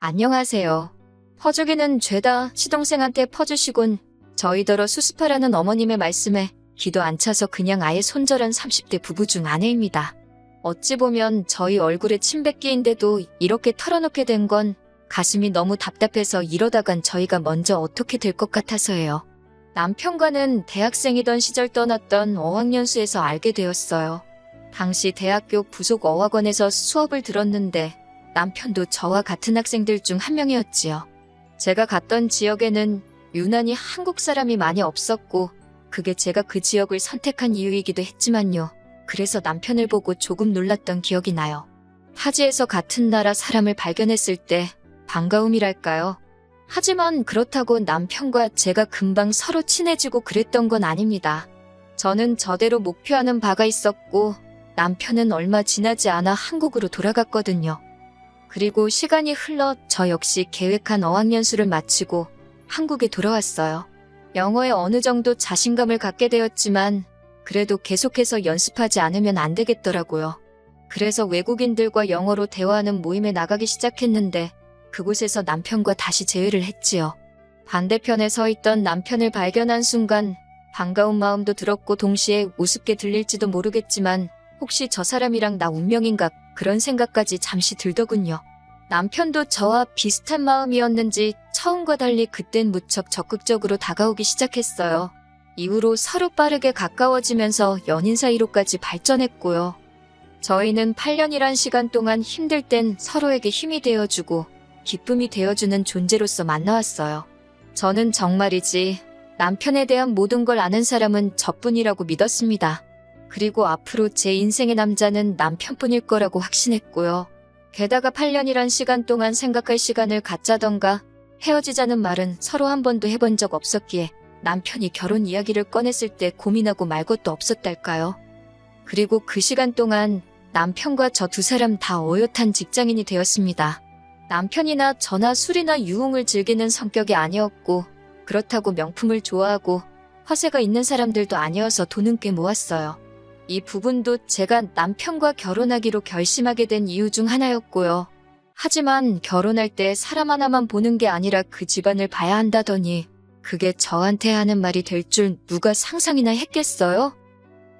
안녕하세요. 퍼주기는 죄다 시동생한테 퍼주시곤 저희더러 수습하라는 어머님의 말씀에 기도 안 차서 그냥 아예 손절한 30대 부부 중 아내입니다. 어찌 보면 저희 얼굴에 침 뱉기인데도 이렇게 털어놓게 된 건 가슴이 너무 답답해서 이러다간 저희가 먼저 어떻게 될 것 같아서예요. 남편과는 대학생이던 시절 떠났던 어학연수에서 알게 되었어요. 당시 대학교 부속 어학원에서 수업을 들었는데 남편도 저와 같은 학생들 중 한 명이었지요. 제가 갔던 지역에는 유난히 한국 사람이 많이 없었고 그게 제가 그 지역을 선택한 이유이기도 했지만요. 그래서 남편을 보고 조금 놀랐던 기억이 나요. 타지에서 같은 나라 사람을 발견했을 때 반가움이랄까요. 하지만 그렇다고 남편과 제가 금방 서로 친해지고 그랬던 건 아닙니다. 저는 저대로 목표하는 바가 있었고 남편은 얼마 지나지 않아 한국으로 돌아갔거든요. 그리고 시간이 흘러 저 역시 계획한 어학연수를 마치고 한국에 돌아왔어요. 영어에 어느 정도 자신감을 갖게 되었지만 그래도 계속해서 연습하지 않으면 안 되겠더라고요. 그래서 외국인들과 영어로 대화하는 모임에 나가기 시작했는데 그곳에서 남편과 다시 재회를 했지요. 반대편에 서 있던 남편을 발견한 순간 반가운 마음도 들었고 동시에 우습게 들릴지도 모르겠지만 혹시 저 사람이랑 나 운명인가 그런 생각까지 잠시 들더군요. 남편도 저와 비슷한 마음이었는지 처음과 달리 그땐 무척 적극적으로 다가오기 시작했어요. 이후로 서로 빠르게 가까워지면서 연인 사이로까지 발전했고요. 저희는 8년이란 시간 동안 힘들 땐 서로에게 힘이 되어주고 기쁨이 되어주는 존재로서 만나왔어요. 저는 정말이지 남편에 대한 모든 걸 아는 사람은 저뿐이라고 믿었습니다. 그리고 앞으로 제 인생의 남자는 남편뿐일 거라고 확신했고요. 게다가 8년이란 시간 동안 생각할 시간을 갖자던가 헤어지자는 말은 서로 한 번도 해본 적 없었기에 남편이 결혼 이야기를 꺼냈을 때 고민하고 말 것도 없었달까요. 그리고 그 시간 동안 남편과 저 두 사람 다 어엿한 직장인이 되었습니다. 남편이나 저나 술이나 유흥을 즐기는 성격이 아니었고 그렇다고 명품을 좋아하고 허세가 있는 사람들도 아니어서 돈은 꽤 모았어요. 이 부분도 제가 남편과 결혼하기로 결심하게 된 이유 중 하나였고요. 하지만 결혼할 때 사람 하나만 보는 게 아니라 그 집안을 봐야 한다더니 그게 저한테 하는 말이 될 줄 누가 상상이나 했겠어요?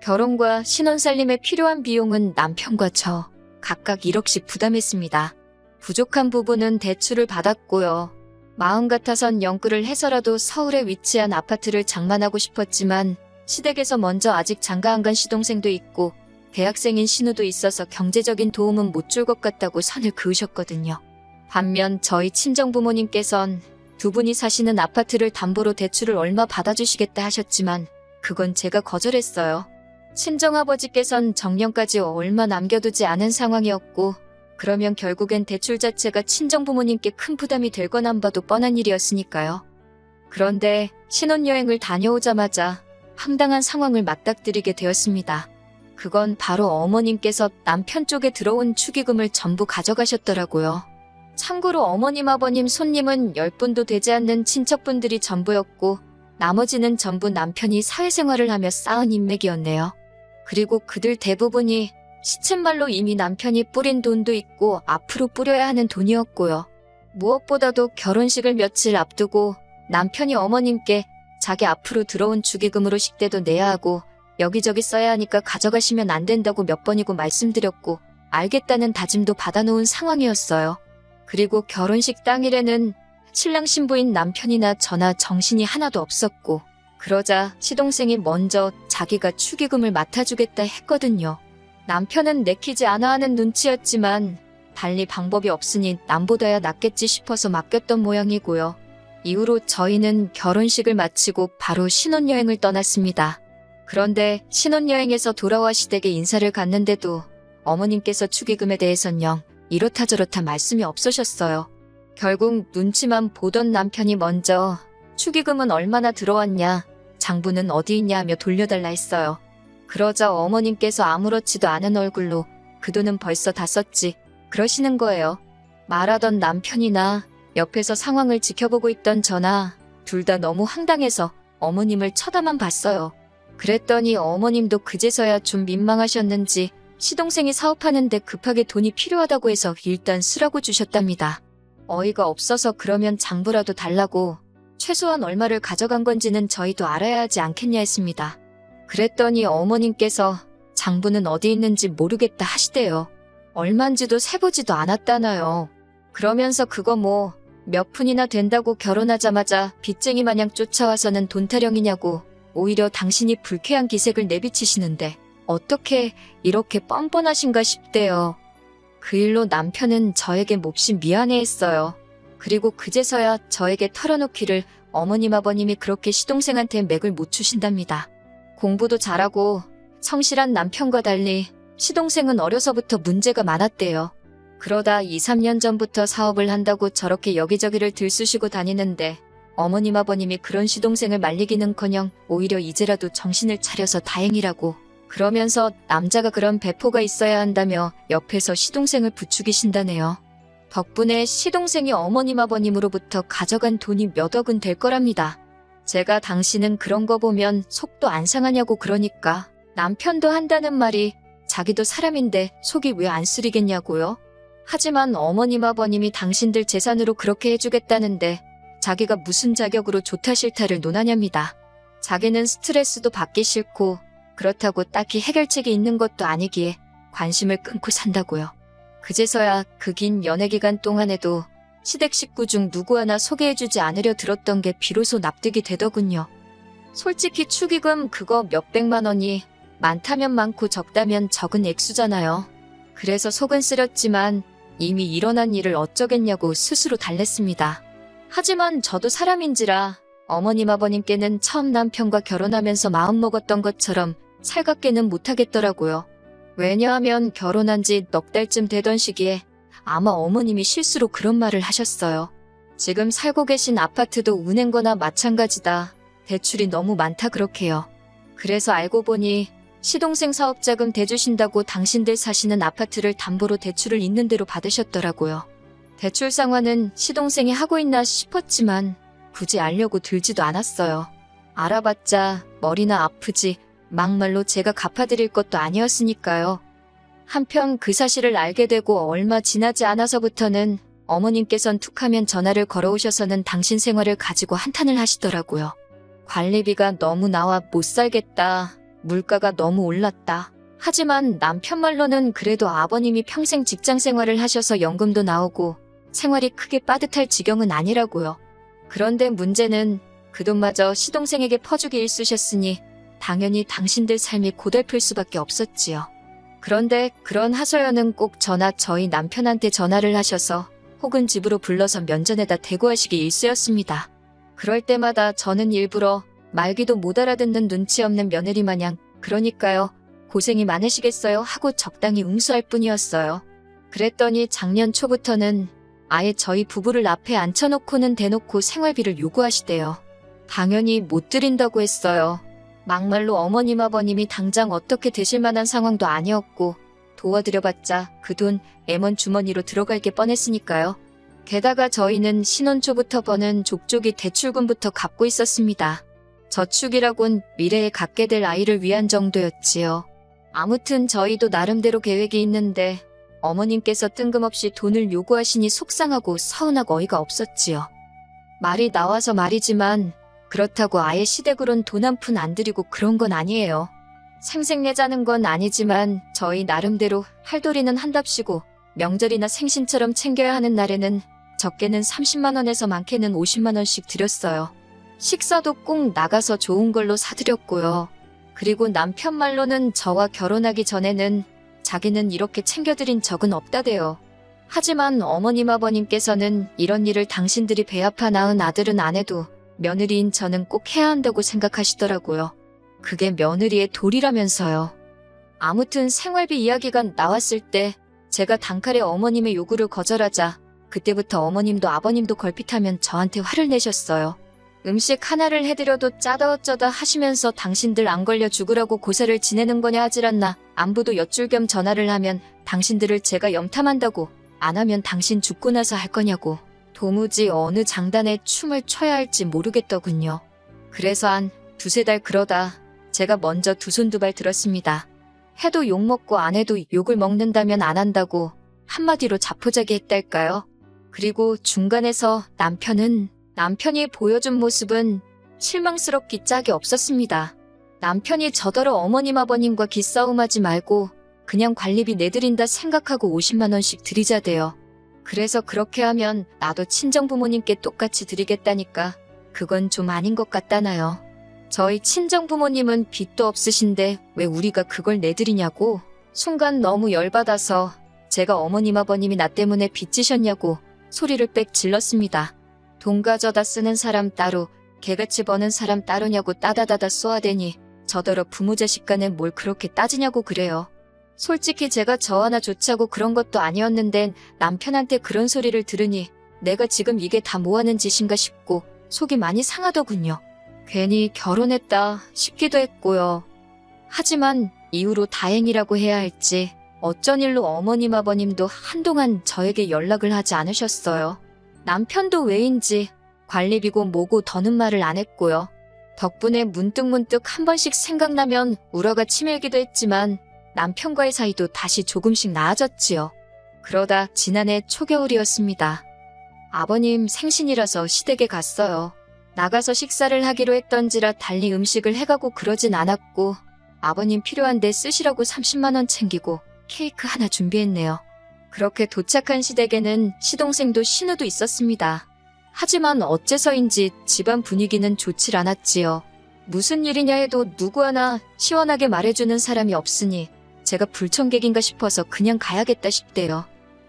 결혼과 신혼살림에 필요한 비용은 남편과 저 각각 1억씩 부담했습니다. 부족한 부분은 대출을 받았고요. 마음 같아선 영끌을 해서라도 서울에 위치한 아파트를 장만하고 싶었지만 시댁에서 먼저 아직 장가 안 간 시동생도 있고 대학생인 신우도 있어서 경제적인 도움은 못 줄 것 같다고 선을 그으셨거든요. 반면 저희 친정 부모님께선 두 분이 사시는 아파트를 담보로 대출을 얼마 받아주시겠다 하셨지만 그건 제가 거절했어요. 친정아버지께선 정년까지 얼마 남겨두지 않은 상황이었고 그러면 결국엔 대출 자체가 친정 부모님께 큰 부담이 될 건 안 봐도 뻔한 일이었으니까요. 그런데 신혼여행을 다녀오자마자 황당한 상황을 맞닥뜨리게 되었습니다. 그건 바로 어머님께서 남편 쪽에 들어온 축의금을 전부 가져가셨더라고요. 참고로 어머님, 아버님, 손님은 10분도 되지 않는 친척분들이 전부였고 나머지는 전부 남편이 사회생활을 하며 쌓은 인맥이었네요. 그리고 그들 대부분이 시쳇말로 이미 남편이 뿌린 돈도 있고 앞으로 뿌려야 하는 돈이었고요. 무엇보다도 결혼식을 며칠 앞두고 남편이 어머님께 자기 앞으로 들어온 축의금으로 식대도 내야 하고 여기저기 써야 하니까 가져가시면 안 된다고 몇 번이고 말씀드렸고 알겠다는 다짐도 받아놓은 상황이었어요. 그리고 결혼식 당일에는 신랑 신부인 남편이나 저나 정신이 하나도 없었고 그러자 시동생이 먼저 자기가 축의금을 맡아주겠다 했거든요. 남편은 내키지 않아 하는 눈치였지만 달리 방법이 없으니 남보다야 낫겠지 싶어서 맡겼던 모양이고요. 이후로 저희는 결혼식을 마치고 바로 신혼여행을 떠났습니다. 그런데 신혼여행에서 돌아와 시댁에 인사를 갔는데도 어머님께서 축의금에 대해선 영 이렇다 저렇다 말씀이 없으셨어요. 결국 눈치만 보던 남편이 먼저 축의금은 얼마나 들어왔냐, 장부는 어디 있냐 하며 돌려달라 했어요. 그러자 어머님께서 아무렇지도 않은 얼굴로 그 돈은 벌써 다 썼지 그러시는 거예요. 말하던 남편이나 옆에서 상황을 지켜보고 있던 저나 둘 다 너무 황당해서 어머님을 쳐다만 봤어요. 그랬더니 어머님도 그제서야 좀 민망하셨는지 시동생이 사업하는데 급하게 돈이 필요하다고 해서 일단 쓰라고 주셨답니다. 어이가 없어서 그러면 장부라도 달라고 최소한 얼마를 가져간 건지는 저희도 알아야 하지 않겠냐 했습니다. 그랬더니 어머님께서 장부는 어디 있는지 모르겠다 하시대요. 얼만지도 세보지도 않았다나요. 그러면서 그거 뭐 몇 푼이나 된다고 결혼하자마자 빚쟁이 마냥 쫓아와서는 돈 타령이냐고 오히려 당신이 불쾌한 기색을 내비치시는데 어떻게 이렇게 뻔뻔하신가 싶대요. 그 일로 남편은 저에게 몹시 미안해했어요. 그리고 그제서야 저에게 털어놓기를 어머님 아버님이 그렇게 시동생한테 맥을 못 추신답니다. 공부도 잘하고 성실한 남편과 달리 시동생은 어려서부터 문제가 많았대요. 그러다 2, 3년 전부터 사업을 한다고 저렇게 여기저기를 들쑤시고 다니는데 어머님 아버님이 그런 시동생을 말리기는커녕 오히려 이제라도 정신을 차려서 다행이라고 그러면서 남자가 그런 배포가 있어야 한다며 옆에서 시동생을 부추기신다네요. 덕분에 시동생이 어머님 아버님으로부터 가져간 돈이 몇 억은 될 거랍니다. 제가 당신은 그런 거 보면 속도 안 상하냐고 그러니까 남편도 한다는 말이 자기도 사람인데 속이 왜 안 쓰리겠냐고요? 하지만 어머님 아버님이 당신들 재산으로 그렇게 해주겠다는데 자기가 무슨 자격으로 좋다 싫다를 논하냐입니다. 자기는 스트레스도 받기 싫고 그렇다고 딱히 해결책이 있는 것도 아니기에 관심을 끊고 산다고요. 그제서야 그 긴 연애 기간 동안에도 시댁 식구 중 누구 하나 소개해주지 않으려 들었던 게 비로소 납득이 되더군요. 솔직히 축의금 그거 몇백만 원이 많다면 많고 적다면 적은 액수잖아요. 그래서 속은 쓰렸지만 이미 일어난 일을 어쩌겠냐고 스스로 달랬습니다. 하지만 저도 사람인지라 어머님 아버님께는 처음 남편과 결혼하면서 마음먹었던 것처럼 살갑게는 못하겠더라고요. 왜냐하면 결혼한 지 넉 달쯤 되던 시기에 아마 어머님이 실수로 그런 말을 하셨어요. 지금 살고 계신 아파트도 은행거나 마찬가지다. 대출이 너무 많다 그렇게요. 그래서 알고 보니 시동생 사업자금 대주신다고 당신들 사시는 아파트를 담보로 대출을 있는 대로 받으셨더라고요. 대출 상환은 시동생이 하고 있나 싶었지만 굳이 알려고 들지도 않았어요. 알아봤자 머리나 아프지 막말로 제가 갚아드릴 것도 아니었으니까요. 한편 그 사실을 알게 되고 얼마 지나지 않아서부터는 어머님께선 툭하면 전화를 걸어오셔서는 당신 생활을 가지고 한탄을 하시더라고요. 관리비가 너무 나와 못 살겠다. 물가가 너무 올랐다. 하지만 남편 말로는 그래도 아버님이 평생 직장 생활을 하셔서 연금도 나오고 생활이 크게 빠듯할 지경은 아니라고요. 그런데 문제는 그 돈마저 시동생에게 퍼주기 일쑤셨으니 당연히 당신들 삶이 고달플 수밖에 없었지요. 그런데 그런 하소연은 꼭 저나 저희 남편한테 전화를 하셔서 혹은 집으로 불러서 면전에다 대고 하시기 일쑤였습니다. 그럴 때마다 저는 일부러 말귀도 못 알아듣는 눈치 없는 며느리 마냥 그러니까요. 고생이 많으시겠어요 하고 적당히 응수할 뿐이었어요. 그랬더니 작년 초부터는 아예 저희 부부를 앞에 앉혀놓고는 대놓고 생활비를 요구하시대요. 당연히 못 드린다고 했어요. 막말로 어머님 아버님이 당장 어떻게 되실 만한 상황도 아니었고 도와드려봤자 그 돈 애먼 주머니로 들어갈 게 뻔했으니까요. 게다가 저희는 신혼 초부터 버는 족족이 대출금부터 갚고 있었습니다. 저축이라곤 미래에 갖게 될 아이를 위한 정도였지요. 아무튼 저희도 나름대로 계획이 있는데 어머님께서 뜬금없이 돈을 요구하시니 속상하고 서운하고 어이가 없었지요. 말이 나와서 말이지만 그렇다고 아예 시댁으론 돈 한 푼 안 드리고 그런 건 아니에요. 생색내자는 건 아니지만 저희 나름대로 할도리는 한답시고 명절이나 생신처럼 챙겨야 하는 날에는 적게는 30만 원에서 많게는 50만 원씩 드렸어요. 식사도 꼭 나가서 좋은 걸로 사드렸고요. 그리고 남편 말로는 저와 결혼하기 전에는 자기는 이렇게 챙겨드린 적은 없다대요. 하지만 어머님 아버님께서는 이런 일을 당신들이 배 아파 낳은 아들은 안 해도 며느리인 저는 꼭 해야 한다고 생각하시더라고요. 그게 며느리의 도리라면서요. 아무튼 생활비 이야기가 나왔을 때 제가 단칼에 어머님의 요구를 거절하자 그때부터 어머님도 아버님도 걸핏하면 저한테 화를 내셨어요. 음식 하나를 해드려도 짜다 어쩌다 하시면서 당신들 안 걸려 죽으라고 고사를 지내는 거냐 하질 않나 안부도 여쭐 겸 전화를 하면 당신들을 제가 염탐한다고 안 하면 당신 죽고 나서 할 거냐고 도무지 어느 장단에 춤을 춰야 할지 모르겠더군요. 그래서 한 두세 달 그러다 제가 먼저 두 손 두 발 들었습니다. 해도 욕먹고 안 해도 욕을 먹는다면 안 한다고 한마디로 자포자기 했달까요? 그리고 중간에서 남편은 남편이 보여준 모습은 실망스럽기 짝이 없었습니다. 남편이 저더러 어머님 아버님과 기싸움하지 말고 그냥 관리비 내드린다 생각하고 50만 원씩 드리자대요. 그래서 그렇게 하면 나도 친정 부모님께 똑같이 드리겠다니까 그건 좀 아닌 것 같다나요. 저희 친정 부모님은 빚도 없으신데 왜 우리가 그걸 내드리냐고 순간 너무 열받아서 제가 어머님 아버님이 나 때문에 빚지셨냐고 소리를 빽 질렀습니다. 돈 가져다 쓰는 사람 따로 개같이 버는 사람 따로냐고 따다다다 쏘아대니 저더러 부모 자식 간에 뭘 그렇게 따지냐고 그래요. 솔직히 제가 저 하나 좋자고 그런 것도 아니었는데 남편한테 그런 소리를 들으니 내가 지금 이게 다 뭐하는 짓인가 싶고 속이 많이 상하더군요. 괜히 결혼했다 싶기도 했고요. 하지만 이후로 다행이라고 해야 할지 어쩐 일로 어머님 아버님도 한동안 저에게 연락을 하지 않으셨어요. 남편도 왜인지 관리비고 뭐고 더는 말을 안 했고요. 덕분에 문득문득 한 번씩 생각나면 우러가 치밀기도 했지만 남편과의 사이도 다시 조금씩 나아졌지요. 그러다 지난해 초겨울이었습니다. 아버님 생신이라서 시댁에 갔어요. 나가서 식사를 하기로 했던지라 달리 음식을 해가고 그러진 않았고 아버님 필요한데 쓰시라고 30만원 챙기고 케이크 하나 준비했네요. 그렇게 도착한 시댁에는 시동생도 신우도 있었습니다. 하지만 어째서인지 집안 분위기는 좋질 않았지요. 무슨 일이냐 해도 누구 하나 시원하게 말해주는 사람이 없으니 제가 불청객인가 싶어서 그냥 가야겠다 싶대요.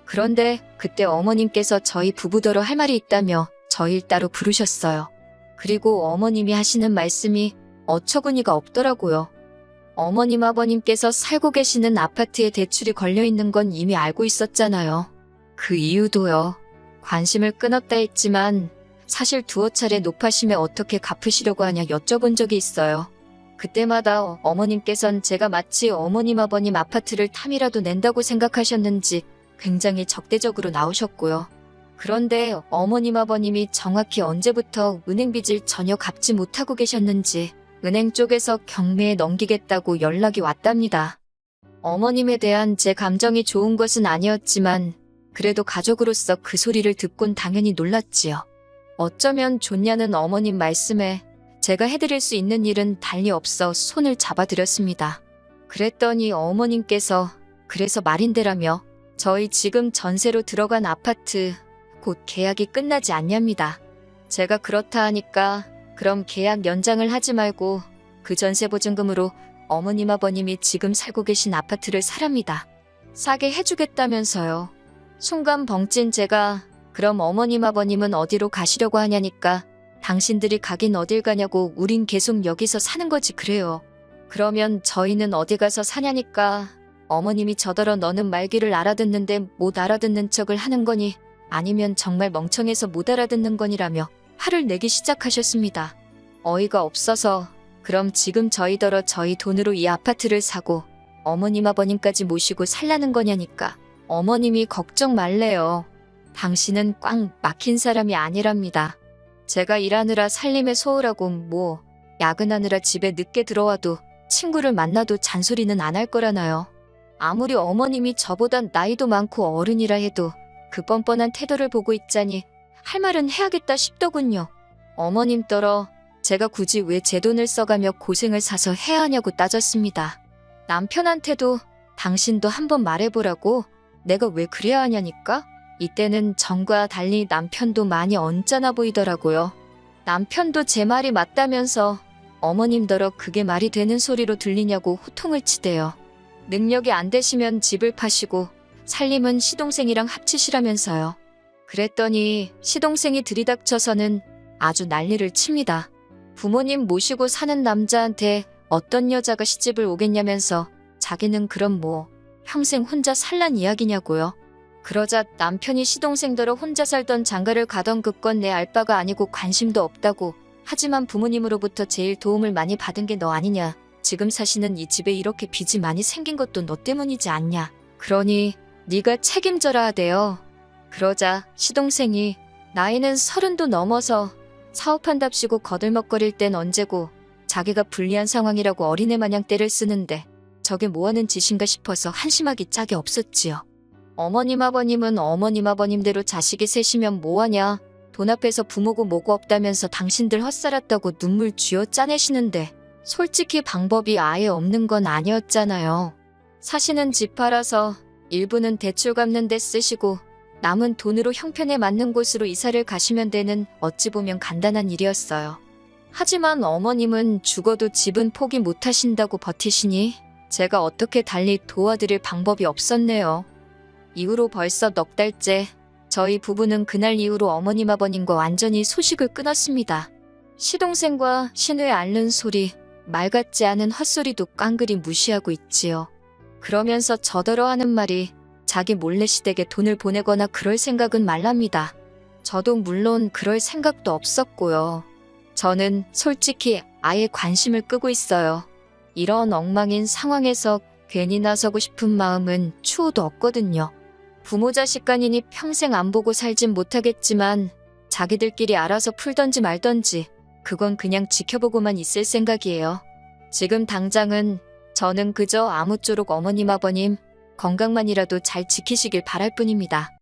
그런데 그때 어머님께서 저희 부부더러 할 말이 있다며 저일 따로 부르셨어요. 그리고 어머님이 하시는 말씀이 어처구니가 없더라고요. 어머님 아버님께서 살고 계시는 아파트에 대출이 걸려 있는 건 이미 알고 있었잖아요. 그 이유도요. 관심을 끊었다 했지만 사실 두어 차례 높아심에 어떻게 갚으시려고 하냐 여쭤본 적이 있어요. 그때마다 어머님께선 제가 마치 어머님 아버님 아파트를 탐이라도 낸다고 생각하셨는지 굉장히 적대적으로 나오셨고요. 그런데 어머님 아버님이 정확히 언제부터 은행 빚을 전혀 갚지 못하고 계셨는지 은행 쪽에서 경매에 넘기겠다고 연락이 왔답니다. 어머님에 대한 제 감정이 좋은 것은 아니었지만 그래도 가족으로서 그 소리를 듣곤 당연히 놀랐지요. 어쩌면 좋냐는 어머님 말씀에 제가 해드릴 수 있는 일은 달리 없어 손을 잡아드렸습니다. 그랬더니 어머님께서 그래서 말인데라며 저희 지금 전세로 들어간 아파트 곧 계약이 끝나지 않냐입니다. 제가 그렇다 하니까 그럼 계약 연장을 하지 말고 그 전세 보증금으로 어머님 아버님이 지금 살고 계신 아파트를 사랍니다. 싸게 해주겠다면서요. 순간 벙찐 제가 그럼 어머님 아버님은 어디로 가시려고 하냐니까 당신들이 가긴 어딜 가냐고 우린 계속 여기서 사는 거지 그래요. 그러면 저희는 어디 가서 사냐니까 어머님이 저더러 너는 말귀를 알아듣는데 못 알아듣는 척을 하는 거니 아니면 정말 멍청해서 못 알아듣는 거니라며 화를 내기 시작하셨습니다. 어이가 없어서 그럼 지금 저희더러 저희 돈으로 이 아파트를 사고 어머님 아버님까지 모시고 살라는 거냐니까 어머님이 걱정 말래요. 당신은 꽉 막힌 사람이 아니랍니다. 제가 일하느라 살림에 소홀하고 뭐 야근하느라 집에 늦게 들어와도 친구를 만나도 잔소리는 안 할 거라나요. 아무리 어머님이 저보단 나이도 많고 어른이라 해도 그 뻔뻔한 태도를 보고 있자니 할 말은 해야겠다 싶더군요. 어머님 떨어 제가 굳이 왜 제 돈을 써가며 고생을 사서 해야 하냐고 따졌습니다. 남편한테도 당신도 한번 말해보라고 내가 왜 그래야 하냐니까? 이때는 전과 달리 남편도 많이 언짢아 보이더라고요. 남편도 제 말이 맞다면서 어머님더러 그게 말이 되는 소리로 들리냐고 호통을 치대요. 능력이 안 되시면 집을 파시고 살림은 시동생이랑 합치시라면서요. 그랬더니 시동생이 들이닥쳐서는 아주 난리를 칩니다. 부모님 모시고 사는 남자한테 어떤 여자가 시집을 오겠냐면서 자기는 그럼 뭐 평생 혼자 살란 이야기냐고요. 그러자 남편이 시동생더러 혼자 살던 장가를 가던 그건 내 알바가 아니고 관심도 없다고 하지만 부모님으로부터 제일 도움을 많이 받은 게 너 아니냐. 지금 사시는 이 집에 이렇게 빚이 많이 생긴 것도 너 때문이지 않냐. 그러니 네가 책임져라 하대요. 그러자 시동생이 나이는 서른도 넘어서 사업한답시고 거들먹거릴 땐 언제고 자기가 불리한 상황이라고 어린애 마냥 때를 쓰는데 저게 뭐하는 짓인가 싶어서 한심하기 짝이 없었지요. 어머님 아버님은 어머님 아버님대로 자식이 셋이면 뭐하냐. 돈 앞에서 부모고 뭐고 없다면서 당신들 헛살았다고 눈물 쥐어 짜내시는데 솔직히 방법이 아예 없는 건 아니었잖아요. 사시는 집 팔아서 일부는 대출 갚는 데 쓰시고 남은 돈으로 형편에 맞는 곳으로 이사를 가시면 되는 어찌 보면 간단한 일이었어요. 하지만 어머님은 죽어도 집은 포기 못 하신다고 버티시니 제가 어떻게 달리 도와드릴 방법이 없었네요. 이후로 벌써 넉 달째 저희 부부는 그날 이후로 어머님 아버님과 완전히 소식을 끊었습니다. 시동생과 신우의 앓는 소리, 말 같지 않은 헛소리도 깡그리 무시하고 있지요. 그러면서 저더러 하는 말이 자기 몰래 시댁에 돈을 보내거나 그럴 생각은 말랍니다. 저도 물론 그럴 생각도 없었고요. 저는 솔직히 아예 관심을 끄고 있어요. 이런 엉망인 상황에서 괜히 나서고 싶은 마음은 추호도 없거든요. 부모 자식 간이니 평생 안 보고 살진 못하겠지만 자기들끼리 알아서 풀던지 말던지 그건 그냥 지켜보고만 있을 생각이에요. 지금 당장은 저는 그저 아무쪼록 어머님 아버님 건강만이라도 잘 지키시길 바랄 뿐입니다.